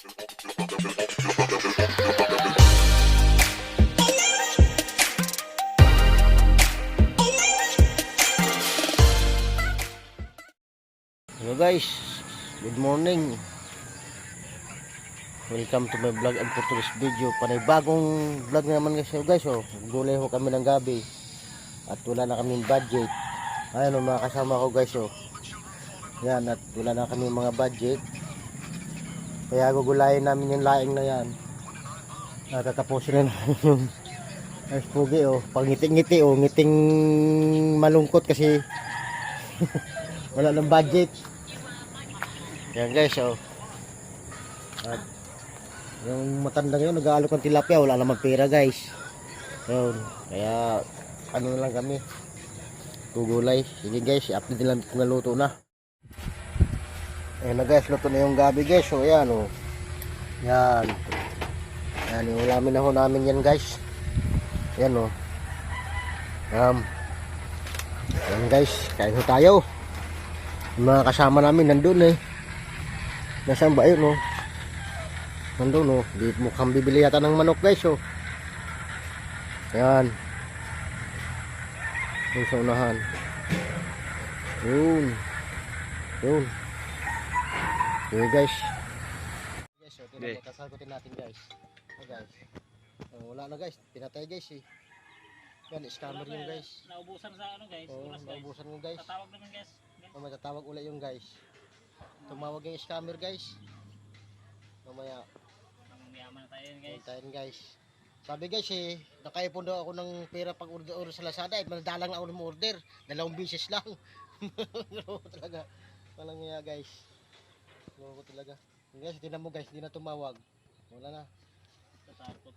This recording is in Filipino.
Hello guys, good morning. Welcome to my vlog and for today's video. Panibagong vlog na naman guys. guys oh, gulay ho kami ng gabi. At wala na kaming budget. Ayan oh, mga kasama ko guys oh. Yan at wala na kami mga budget. Kaya gugulayin namin yung laing na yan. At tatapusin na namin yung ay pugi oh. Pangiti-ngiti oh, ngiting malungkot kasi wala ng budget. Yan guys, oh. At yung matanda ngayon, nag-aalok ng tilapia, wala namang pera guys. Yun, kaya ano na lang kami. Gugulay. Sige guys, i-update lang kung naluto na. Ayan na guys, luto na yung gabi guys. So ayan oh. Yan. Yan, yung ulamin na ho namin yan guys. Yan oh. Um, yan guys, kain ho tayo. Yung mga kasama namin nandun eh. Nasaan ba yun oh? Nandun oh. Di mukhang bibili yata ng manok guys oh. Yan. Yung sa unahan. Yun. Okay guys. Guys, oh, Okay. tinatay, kasagutin natin guys. Oh, guys. Oh, wala na guys, pinatay guys eh. Yan, scammer yung guys. Naubusan sa ano guys, oras guys. naubusan yung guys. Tatawag naman guys. Oh, matatawag ulit yung guys. Tumawag yung scammer guys. Mamaya, Ang yaman na tayo yun guys. hintayin guys. Sabi guys eh, nakaipon daw ako ng pera pag order, order sa Lazada. Eh, maladalang ako ng order. Dalawang bisis lang. Loko talaga. Walang iya guys. Loko talaga. Yung Guys, tinan mo guys, hindi na tumawag. Wala na. Tatakot.